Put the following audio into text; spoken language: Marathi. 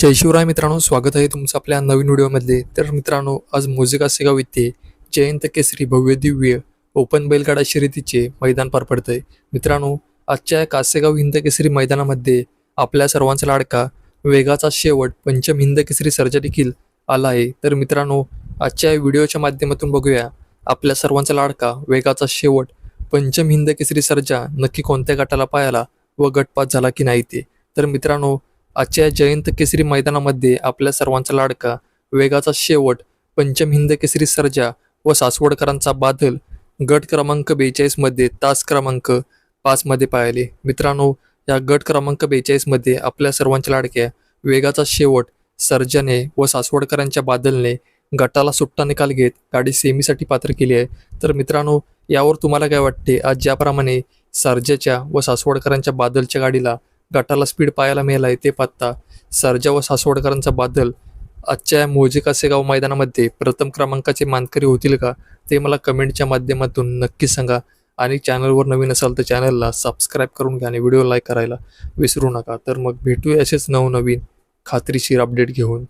जय शिवराय मित्रांनो स्वागत आहे तुमचं आपल्या नवीन व्हिडिओमध्ये तर मित्रांनो आज मोजे कासेगाव येथे जयंत केसरी भव्य दिव्य ओपन बैलगाडा शर्यतीचे मैदान पार पडतंय. मित्रांनो आजच्या या कासेगाव हिंद केसरी मैदानामध्ये आपल्या सर्वांचा लाडका वेगाचा शेवट पंचम हिंद केसरी सर्जा देखील आला आहे. तर मित्रांनो आजच्या या व्हिडिओच्या माध्यमातून बघूया. आपल्या सर्वांचा लाडका वेगाचा शेवट पंचम हिंद केसरी सर्जा नक्की कोणत्या गटाला पायाला व गटपात झाला की नाही ते. तर मित्रांनो आजच्या जयंत केसरी मैदानामध्ये आपल्या सर्वांचा लाडका वेगाचा शेवट पंचम हिंद केसरी सर्जा व सासवडकरांचा बादल गट क्रमांक बेचाळीसमध्ये तास क्रमांक पाचमध्ये पाहिले मित्रांनो या गट क्रमांक बेचाळीसमध्ये आपल्या सर्वांच्या लाडक्या वेगाचा शेवट सर्जाने व सासवडकरांच्या बादलने गटाला सुट्टा निकाल घेत गाडी सेमीसाठी पात्र केली आहे. तर मित्रांनो यावर तुम्हाला काय वाटते? आज ज्याप्रमाणे सर्जेच्या व सासवडकरांच्या बादलच्या गाडीला गटाला स्पीड पाहायला मिळाला आहे ते पाहता सर्जा व सासवडकरांचा बादल. आजच्या मोजे कासेगाव मैदानामध्ये प्रथम क्रमांकाचे मानकरी होतील का ते मला कमेंटच्या माध्यमातून नक्की सांगा. आणि चॅनलवर नवीन असाल तर चॅनलला सबस्क्राईब करून घ्या आणि व्हिडिओ लाईक करायला विसरू नका. तर मग भेटूया असेच नवनवीन खात्रीशीर अपडेट घेऊन.